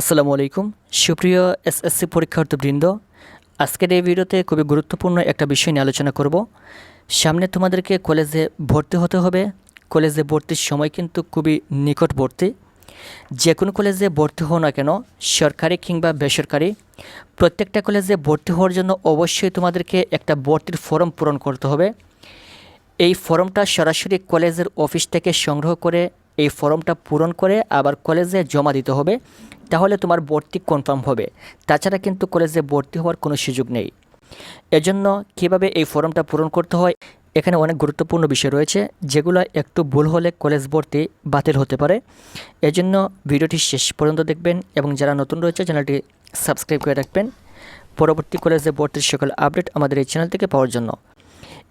আসসালামু আলাইকুম। সুপ্রিয় এসএসসি পরীক্ষার্থীবৃন্দ, আজকের এই ভিডিওতে খুবই গুরুত্বপূর্ণ একটা বিষয় নিয়ে আলোচনা করব। সামনে তোমাদেরকে কলেজে ভর্তি হতে হবে। কলেজে ভর্তির সময় কিন্তু খুবই নিকটবর্তী। যে কোনো কলেজে ভর্তি হও না কেন, সরকারি কিংবা বেসরকারি, প্রত্যেকটা কলেজে ভর্তি হওয়ার জন্য অবশ্যই তোমাদেরকে একটা ভর্তির ফর্ম পূরণ করতে হবে। এই ফর্মটা সরাসরি কলেজের অফিস থেকে সংগ্রহ করে এই ফর্মটা পূরণ করে আবার কলেজে জমা দিতে হবে। তাহলে তোমার ভর্তি কনফার্ম হবে। তাছাড়া কিন্তু কলেজে ভর্তি হওয়ার কোনো সুযোগ নেই। এজন্য কীভাবে এই ফর্মটা পূরণ করতে হয়, এখানে অনেক গুরুত্বপূর্ণ বিষয় রয়েছে, যেগুলো একটু ভুল হলে কলেজ ভর্তি বাতিল হতে পারে। এজন্য ভিডিওটি শেষ পর্যন্ত দেখবেন এবং যারা নতুন রয়েছে, চ্যানেলটি সাবস্ক্রাইব করে রাখবেন। পরবর্তী কলেজে ভর্তির সকল আপডেট আমাদের এই চ্যানেল থেকে পাওয়ার জন্য।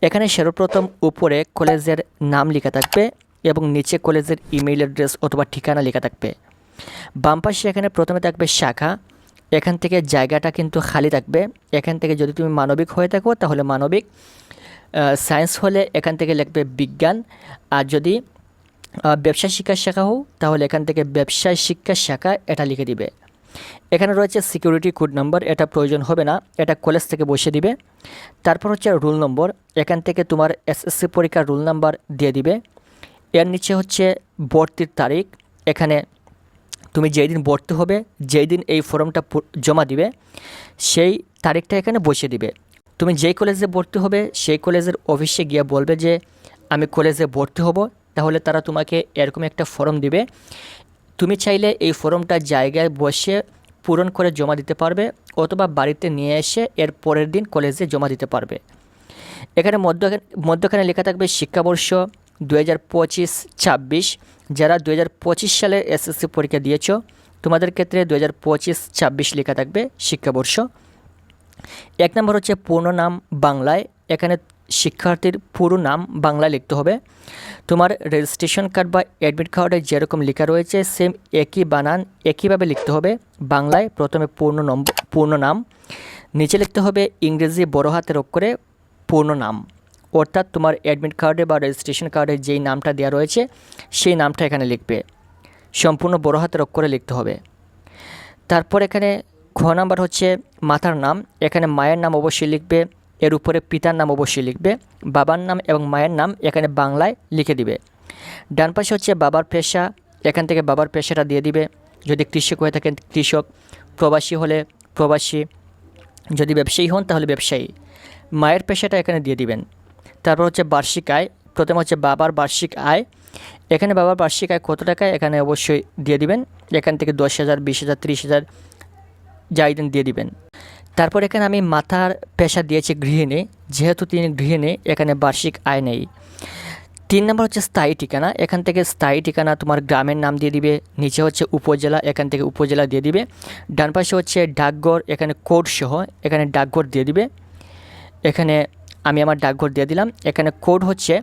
এখানে সর্বপ্রথম উপরে কলেজের নাম লেখা থাকবে এবং নিচে কলেজের ইমেইল অ্যাড্রেস অথবা ঠিকানা লেখা থাকবে। বাম পাশে এখানে প্রথমে থাকবে শাখা, এখান থেকে জায়গাটা কিন্তু খালি থাকবে। এখান থেকে যদি তুমি মানবিক হয়ে থাকো, তাহলে মানবিক। সায়েন্স হলে এখান থেকে লিখবে বিজ্ঞান। আর যদি ব্যবসা শিক্ষার শাখা হোক তাহলে এখান থেকে ব্যবসায় শিক্ষার শাখা এটা লিখে দিবে। এখানে রয়েছে সিকিউরিটি কোড নম্বর এটা প্রয়োজন হবে না, এটা কলেজ থেকে বসে দিবে। তারপর হচ্ছে রুল নম্বর এখান থেকে তোমার এসএসসি পরীক্ষার রুল নাম্বার দিয়ে দিবে। এর নিচে হচ্ছে ভর্তির তারিখ, এখানে তুমি যেই দিন ভর্তি হবে যেই দিন এই ফর্মটা জমা দিবে, সেই তারিখটা এখানে বসিয়ে দিবে। তুমি যেই কলেজে ভর্তি হবে, সেই কলেজের অফিসে গিয়ে বলবে যে, আমি কলেজে ভর্তি হব। তাহলে তারা তোমাকে এরকম একটা ফর্ম দিবে। তুমি চাইলে এই ফর্মটা জায়গায় বসে পূরণ করে জমা দিতে পারবে, অথবা বাড়িতে নিয়ে এসে এর পরের দিন কলেজে জমা দিতে পারবে। এখানে মধ্য মধ্যখানে লেখা থাকবে শিক্ষাবর্ষ দু হাজার পঁচিশ ছাব্বিশ। যারা দু হাজার পঁচিশ সালে এসএসসি পরীক্ষা দিয়েছ, তোমাদের ক্ষেত্রে দু হাজার পঁচিশ ছাব্বিশ লেখা থাকবে শিক্ষাবর্ষ। এক নম্বর হচ্ছে পূর্ণ নাম বাংলায়। এখানে শিক্ষার্থীর পুরো নাম বাংলায় লিখতে হবে। তোমার রেজিস্ট্রেশন কার্ড বা অ্যাডমিট কার্ডে যেরকম লেখা রয়েছে সেম একই বানান, একইভাবে লিখতে হবে। বাংলায় প্রথমে পূর্ণ নম্বর পূর্ণ নাম, নিচে লিখতে হবে ইংরেজি বড় হাতের অক্ষরে পূর্ণ নাম। অর্থাৎ তোমার অ্যাডমিট কার্ডে বা রেজিস্ট্রেশন কার্ডে যেই নামটা দেওয়া রয়েছে, সেই নামটা এখানে লিখবে। সম্পূর্ণ বড় হাতের অক্ষরে লিখতে হবে। তারপর এখানে খ নাম্বার হচ্ছে মাতার নাম। এখানে মায়ের নাম অবশ্যই লিখবে, এর উপরে পিতার নাম অবশ্যই লিখবে, বাবার নাম এবং মায়ের নাম এখানে বাংলায় লিখে দিবে। ডান পাশে হচ্ছে বাবার পেশা, এখান থেকে বাবার পেশাটা দিয়ে দিবে। যদি কৃষক হয়ে থাকেন, কৃষক, প্রবাসী হলে প্রবাসী, যদি ব্যবসায়ী হন তাহলে ব্যবসায়ী। মায়ের পেশাটা এখানে দিয়ে দিবেন। তারপর হচ্ছে বার্ষিক আয়, প্রথমে হচ্ছে বাবার বার্ষিক আয়। এখানে বাবার বার্ষিক আয় কত টাকা? এখানে অবশ্যই দিয়ে দিবেন। এখান থেকে দশ হাজার, বিশ হাজার, ত্রিশ হাজার যাই দেন দিয়ে দিবেন। তারপর এখানে আমি মাথার পেশা দিয়েছি গৃহিণী। যেহেতু তিনি গৃহিণী, এখানে বার্ষিক আয় নেই। তিন নম্বর হচ্ছে স্থায়ী ঠিকানা। এখান থেকে স্থায়ী ঠিকানা তোমার গ্রামের নাম দিয়ে দিবে। নিচে হচ্ছে উপজেলা, এখান থেকে উপজেলা দিয়ে দিবে। ডান পাশে হচ্ছে ডাকঘর, এখানে কোড সহ এখানে ডাকঘর দিয়ে দিবে। এখানে আমি আমার ডাকঘর দিয়ে দিলাম। এখানে কোড হচ্ছে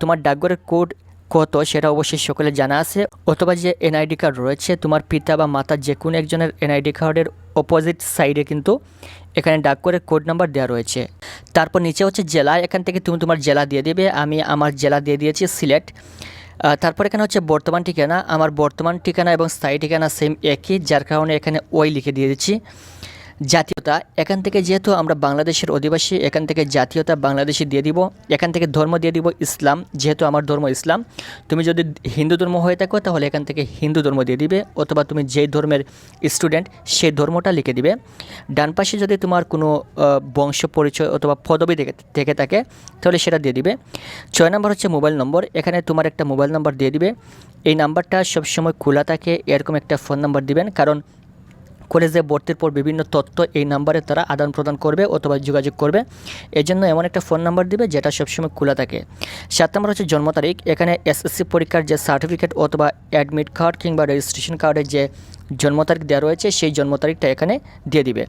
তোমার ডাকঘরের কোড কত সেটা অবশ্যই সকলে জানা আছে। অথবা যে এনআইডি কার্ড রয়েছে, তোমার পিতা বা মাতা যে কোনো একজনের এনআইডি কার্ডের অপোজিট সাইডে কিন্তু এখানে ডাকঘরের কোড নাম্বার দেওয়া রয়েছে। তারপর নিচে হচ্ছে জেলা, এখান থেকে তুমি তোমার জেলা দিয়ে দেবে। আমি আমার জেলা দিয়ে দিয়েছি সিলেট। তারপর এখানে হচ্ছে বর্তমান ঠিকানা। আমার বর্তমান ঠিকানা এবং স্থায়ী ঠিকানা সেম একই, যার কারণে এখানে ওই লিখে দিয়ে দিচ্ছি। জাতীয়তা, এখান থেকে যেহেতু আমরা বাংলাদেশের অধিবাসী, এখান থেকে জাতীয়তা বাংলাদেশি দিয়ে দিব, এখান থেকে ধর্ম দিয়ে দিব ইসলাম, যেহেতু আমার ধর্ম ইসলাম। তুমি যদি হিন্দু ধর্ম হয়ে থাকো, তাহলে এখান থেকে হিন্দু ধর্ম দিয়ে দিবে, অথবা তুমি যেই ধর্মের স্টুডেন্ট সেই ধর্মটা লিখে দিবে। ডান পাশে যদি তোমার কোনো বংশ পরিচয় অথবা পদবি থেকে থেকে, তাহলে সেটা দিয়ে দিবে। ছয় নম্বর হচ্ছে মোবাইল নম্বর, এখানে তোমার একটা মোবাইল নাম্বার দিয়ে দিবে। এই নাম্বারটা সবসময় খোলা থাকে, এরকম একটা ফোন নাম্বার দিবেন, কারণ কলেজে ভর্তির পর বিভিন্ন তথ্য এই নাম্বারে তারা আদান প্রদান করবে অথবা যোগাযোগ করবে। এই জন্য এমন একটা ফোন নাম্বার দিবে যেটা সবসময় খোলা থাকে। সাত নম্বর হচ্ছে জন্ম তারিখ। এখানে এসএসসি পরীক্ষার যে সার্টিফিকেট অথবা অ্যাডমিট কার্ড কিংবা রেজিস্ট্রেশন কার্ডের যে জন্ম তারিখ দেওয়া রয়েছে, সেই জন্ম তারিখটা এখানে দিয়ে দিবে।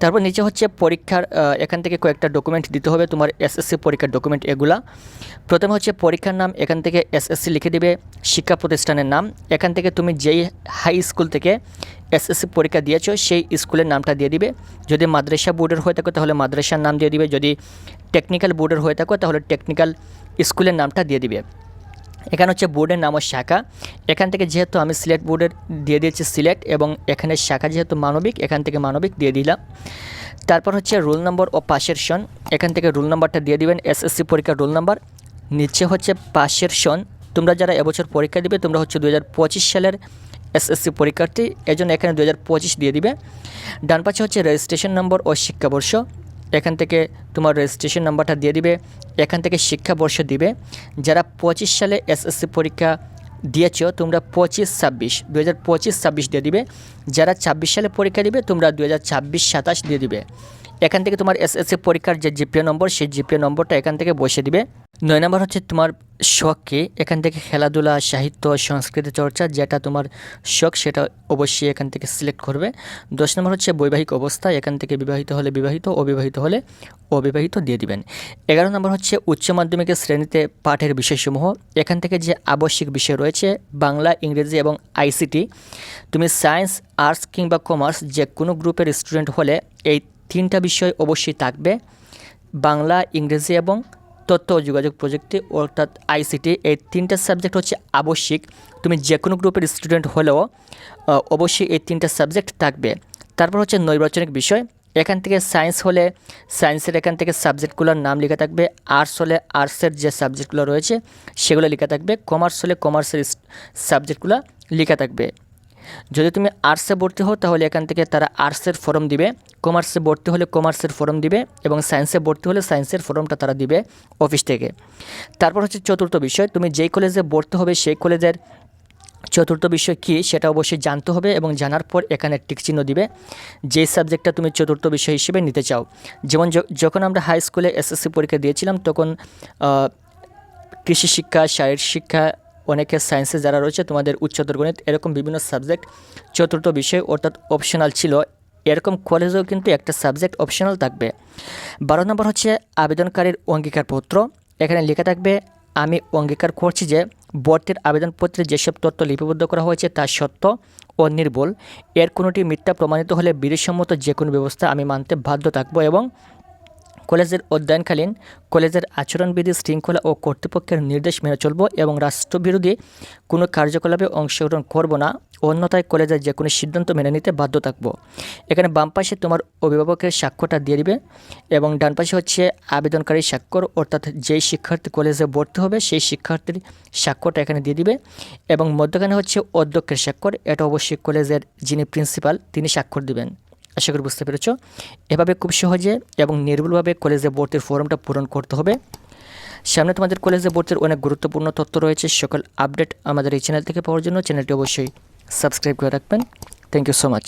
তারপর নিচে হচ্ছে পরীক্ষার এখান থেকে কয়েকটা ডকুমেন্ট দিতে হবে, তোমার এসএসসি পরীক্ষার ডকুমেন্ট এগুলা। প্রথমে হচ্ছে পরীক্ষার নাম, এখান থেকে এসএসসি লিখে দিবে, শিক্ষা প্রতিষ্ঠানের নাম। এখান থেকে তুমি যেই হাই স্কুল থেকে এসএসসি পরীক্ষা দিয়েছ, সেই স্কুলের নামটা দিয়ে দিবে। যদি মাদ্রাসা বোর্ডের হয়ে থাকো, তাহলে মাদ্রাসার নাম দিয়ে দিবে। যদি টেকনিক্যাল বোর্ডের হয়ে থাকো, তাহলে টেকনিক্যাল স্কুলের নামটা দিয়ে দিবে। এখানে হচ্ছে বোর্ডের নাম শাখা। এখান থেকে যেহেতু আমি সিলেট বোর্ডের দিয়ে দিয়েছি সিলেট এবং এখানে শাখা যেহেতু মানবিক, এখান থেকে মানবিক দিয়ে দিলাম। তারপর হচ্ছে রোল নম্বর ও পাশের সন। এখান থেকে রোল নাম্বারটা দিয়ে দিবেন এসএসসি পরীক্ষার রোল নাম্বার নিচে হচ্ছে পাশের সন। তোমরা যারা এবছর পরীক্ষা দিবে, তোমরা হচ্ছে দু হাজার পঁচিশ সালের এসএসসি পরীক্ষার্থী। এজন্য এখানে দু হাজার পঁচিশ দিয়ে দিবে। ডান পাশে হচ্ছে রেজিস্ট্রেশন নম্বর ও শিক্ষাবর্ষ। এখান থেকে তোমার রেজিস্ট্রেশন নাম্বারটা দিয়ে দিবে। এখান থেকে শিক্ষাবর্ষ দিবে। যারা পঁচিশ সালে এসএসসি পরীক্ষা দিয়েছ, তোমরা পঁচিশ ছাব্বিশ দু হাজার পঁচিশ ছাব্বিশ দিয়ে দিবে। যারা ছাব্বিশ সালে পরীক্ষা দিবে, তোমরা দু হাজার ছাব্বিশ সাতাশ দিয়ে দিবে। এখান থেকে তোমার এসএসসি পরীক্ষার যে জিপিএ নম্বর, সেই জিপিএ নম্বরটা এখান থেকে বসে দিবে। নয় নম্বর হচ্ছে তোমার শখ কি এখান থেকে খেলাধুলা, সাহিত্য, সংস্কৃতি চর্চা যেটা তোমার শখ সেটা অবশ্যই এখান থেকে সিলেক্ট করবে। দশ নম্বর হচ্ছে বৈবাহিক অবস্থা, এখান থেকে বিবাহিত হলে বিবাহিত, অবিবাহিত হলে অবিবাহিত দিয়ে দিবেন। এগারো নম্বর হচ্ছে উচ্চ মাধ্যমিকের শ্রেণীতে পাঠের বিষয়সমূহ, এখান থেকে যে আবশ্যিক বিষয় রয়েছে, বাংলা, ইংরেজি এবং আইসিটি, তুমি সায়েন্স আর্টস কিংবা কমার্স যে কোনো গ্রুপের স্টুডেন্ট হলে এই তিনটা বিষয় অবশ্যই থাকবে। বাংলা, ইংরেজি এবং তথ্য ও যোগাযোগ প্রযুক্তি, অর্থাৎ আইসিটি, এই তিনটা সাবজেক্ট হচ্ছে আবশ্যিক। তুমি যে কোনো গ্রুপের স্টুডেন্ট হলেও অবশ্যই এই তিনটা সাবজেক্ট থাকবে। তারপর হচ্ছে নৈর্বাচনিক বিষয়। এখান থেকে সায়েন্স হলে, সায়েন্সের এখান থেকে সাবজেক্টগুলোর নাম লেখা থাকবে। আর্টস হলে আর্টসের যে সাবজেক্টগুলো রয়েছে, সেগুলো লেখা থাকবে। কমার্স হলে কমার্সের সাবজেক্টগুলো লেখা থাকবে। যদি তুমি আর্টসে ভর্তি হও, তাহলে এখান থেকে তারা আর্টসের ফর্ম দিবে। কমার্সে ভর্তি হলে কমার্সের ফর্ম দিবে এবং সায়েন্সে ভর্তি হলে সায়েন্সের ফর্মটা তারা দিবে অফিস থেকে। তারপর হচ্ছে চতুর্থ বিষয়, তুমি যেই কলেজে ভর্তি হবে সেই কলেজের চতুর্থ বিষয় কী সেটা অবশ্যই জানতে হবে এবং জানার পর এখানে টিক চিহ্ন দিবে। যেই সাবজেক্টটা তুমি চতুর্থ বিষয় হিসেবে নিতে চাও, যেমন যখন আমরা হাই স্কুলে এসএসসি পরীক্ষা দিয়েছিলাম, তখন কৃষি শিক্ষা শারীর শিক্ষা অনেকে সায়েন্সে যারা রয়েছে, তোমাদের উচ্চতর গণিত এরকম বিভিন্ন সাবজেক্ট চতুর্থ বিষয় অর্থাৎ অপশনাল ছিল। এরকম কলেজেও কিন্তু একটা সাবজেক্ট অপশনাল থাকবে। বারো নম্বর হচ্ছে আবেদনকারীর অঙ্গীকারপত্র এখানে লেখা থাকবে, আমি অঙ্গীকার করছি যে ভর্তির আবেদনপত্রে যেসব তথ্য লিপিবদ্ধ করা হয়েছে তা সত্য ও নির্ভুল। এর কোনোটি মিথ্যা প্রমাণিত হলে বিধিসম্মত যে কোনো ব্যবস্থা আমি মানতে বাধ্য থাকব এবং কলেজের অধ্যয়নকালীন কলেজের আচরণবিধি শৃঙ্খলা ও কর্তৃপক্ষের নির্দেশ মেনে চলব এবং রাষ্ট্রবিরোধী কোনো কার্যকলাপে অংশগ্রহণ করব না। অন্যথায় কলেজের যে কোনো সিদ্ধান্ত মেনে নিতে বাধ্য থাকব। এখানে বাম পাশে তোমার অভিভাবকের স্বাক্ষরটা দিয়ে দিবে এবং ডান পাশে হচ্ছে আবেদনকারী স্বাক্ষর, অর্থাৎ যেই শিক্ষার্থী কলেজে ভর্তি হবে সেই শিক্ষার্থীর স্বাক্ষরটা এখানে দিয়ে দিবে এবং মধ্যখানে হচ্ছে অধ্যক্ষের স্বাক্ষর। এটা অবশ্যই কলেজের যিনি প্রিন্সিপাল, তিনি স্বাক্ষর দিবেন। আশা করি বুঝতে পেরেছ। এভাবে খুব সহজে এবং নির্ভুলভাবে কলেজে ভর্তির ফর্মটা পূরণ করতে হবে। সামনে তোমাদের কলেজে ভর্তির অনেক গুরুত্বপূর্ণ তথ্য রয়েছে, সকল আপডেট আমাদের এই চ্যানেল থেকে পাওয়ার জন্য। চ্যানেলটি অবশ্যই সাবস্ক্রাইব করে রাখবেন। Thank you so much